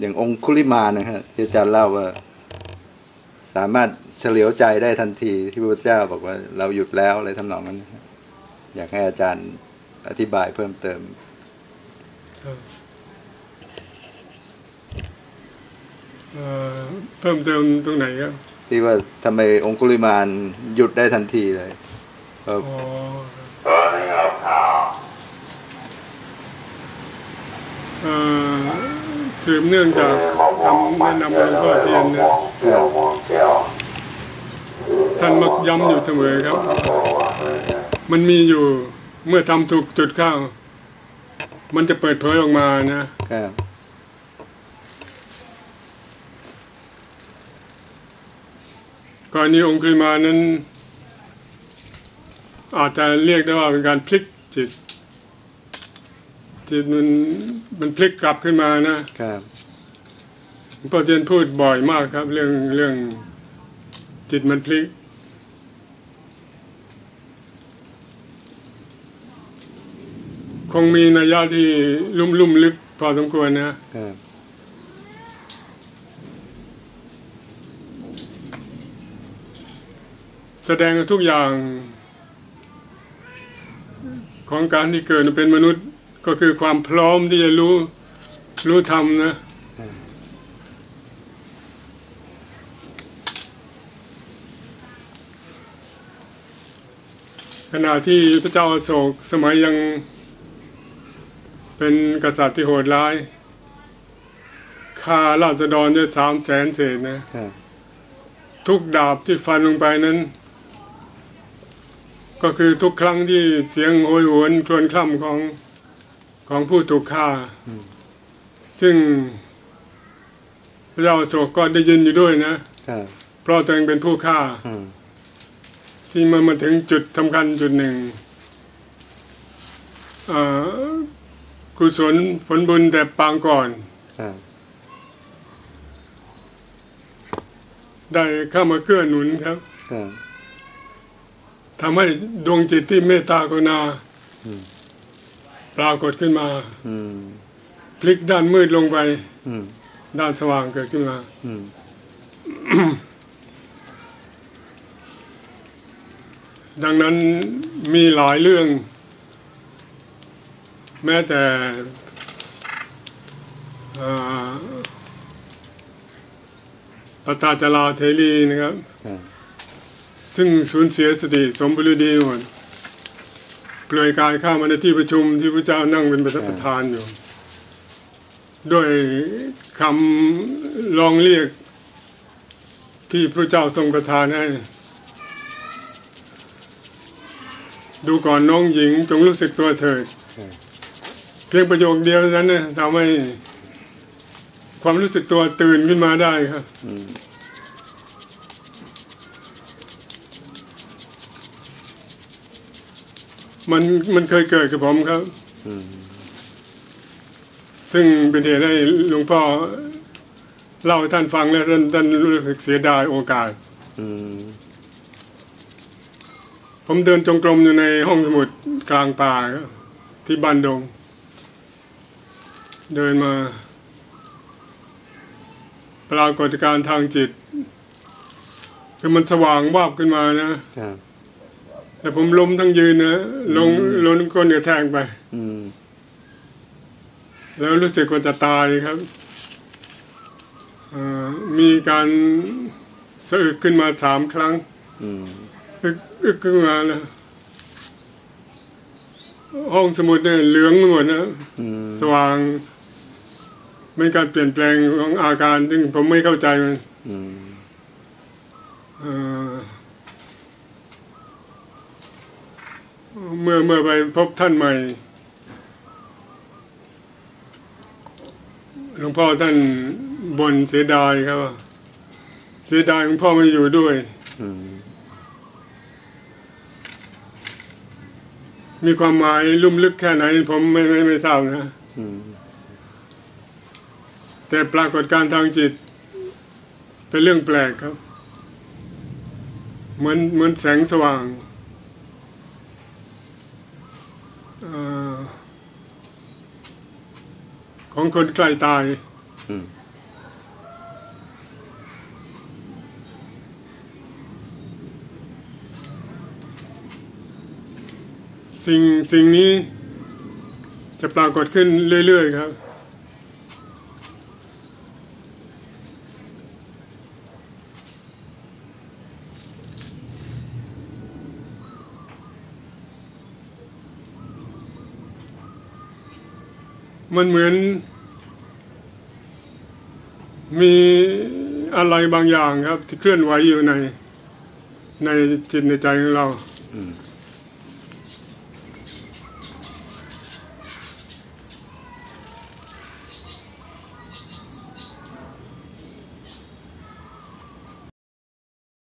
อย่างองคุลิมานะฮะที่อาจารย์เล่าว่า สามารถเฉลียวใจได้ทันทีที่พระพุทธเจ้าบอกว่าเราหยุดแล้วอะไรทำนองนั้นนะฮะอยากให้อาจารย์อธิบายเพิ่มเติมเอ่อเพิ่มเติมตรงไหนครับที่ว่าทำไมองคุลิมานหยุดได้ทันทีเลยเอออ๋อเอ่อ สืบเนื่องจากคำแนะนำของหลวงพ่อเทียนนะท่านมักย้ำอยู่เสมอครับ มันมีอยู่เมื่อทำถูกจุดเข้า มันจะเปิดเผยออกมานะครับกรณีองคุลิมานั้น อาจจะเรียกได้ว่าเป็นการพลิกจิต จิตมันมันพลิกกลับขึ้นมานะครับหลวงพ่อเทียนพูดบ่อยมากครับ เรื่องเรื่องจิตมันพลิก คงมีนัยยะที่ลุ่มลุ่มลึกพอสมควรนะครับแสดงทุกอย่างของการที่เกิดเป็นมนุษย์ ก็คือความพร้อมที่จะรู้รู้ธรรมนะขณะที่พระเจ้าอโศกสมัยยังเป็นกษัตริย์ที่โหดร้ายฆ่าราษฎรได้สามแสนเศษนะครับทุกดาบที่ฟันลงไปนั้น ก็คือทุกครั้งที่เสียงโหยหวนครวญคร่ำของ ของผู้ถูกฆ่า ซึ่งพระเจ้าอโศกก็ได้ยินอยู่ด้วยนะครับเพราะตัวเองเป็นผู้ฆ่าอืมที่มันมาถึงจุดสำคัญจุดหนึ่งเอ่อกุศลผลบุญแต่ปางก่อนครับได้เข้ามาเกื้อหนุนครับครับทำให้ดวงจิตที่เมตตากรุณาอืม ปรากฏขึ้นมาอืมพลิกด้านมืดลงไปอืมด้านสว่างเกิดขึ้นมาอืมดังนั้นมีหลายเรื่อง แม้แต่เอ่อปตาจาราเทรีนะครับครับ ซึ่งสูญเสียสติสมบูรณ์ดีหมด เปลือยกายเข้ามาในที่ประชุมที่พระเจ้านั่งเป็นประธานอยู่ด้วยคำลองเรียกที่พระเจ้าทรงประทานให้ ดูก่อนน้องหญิงจงรู้สึกตัวเถิดเพียงประโยคเดียวนั้นนะทำให้ความรู้สึกตัวตื่นขึ้นมาได้ครับ มมันมันเคยเกิดกับผมครับอืมซึ่งเป็นเหตุให้หลวงพ่อเล่าให้ท่านฟังแล้วท่านท่านรู้สึกเสียดายโอกาสอืมผมเดินจงกรมอยู่ในห้องสมุดกลางป่าครับที่บ้านดง เดินมา ปรากฏการณ์ทางจิต คือมันสว่างวาบขึ้นมานะครับ แต่ผมล้มทั้งยืนนะลงล้นก้นกระแทงไปอืมแล้วรู้สึกว่าจะตายครับเอ่อมีการสะอึกขึ้นมาสามครั้งอืมอึกอึกขึ้นมานะห้องสมุดเนี่ยเหลืองไปหมดนะอืมสว่างเป็นการเปลี่ยนแปลงของอาการซึ่งผมไม่เข้าใจมัน อืม เมื่อเมื่อไปพบท่านใหม่หลวงพ่อท่านบนเสียดายครับเสียดายหลวงพ่อไมาอยู่ด้วยมีความหมายลุ่มลึกแค่ไหน ผมไม่ไม่ไม่ทราบนะแต่ปรากฏการทางจิต เป็นเรื่องแปลกครับ เหมือนเหมือนแสงสว่าง ของคนใกล้ตายสิ่งสิ่งนี้จะปรากฏขึ้นเรื่อย ๆ ครับ มันเหมือน มีอะไรบางอย่างครับ ที่เคลื่อนไหวอยู่ในในจิตในใจของเรา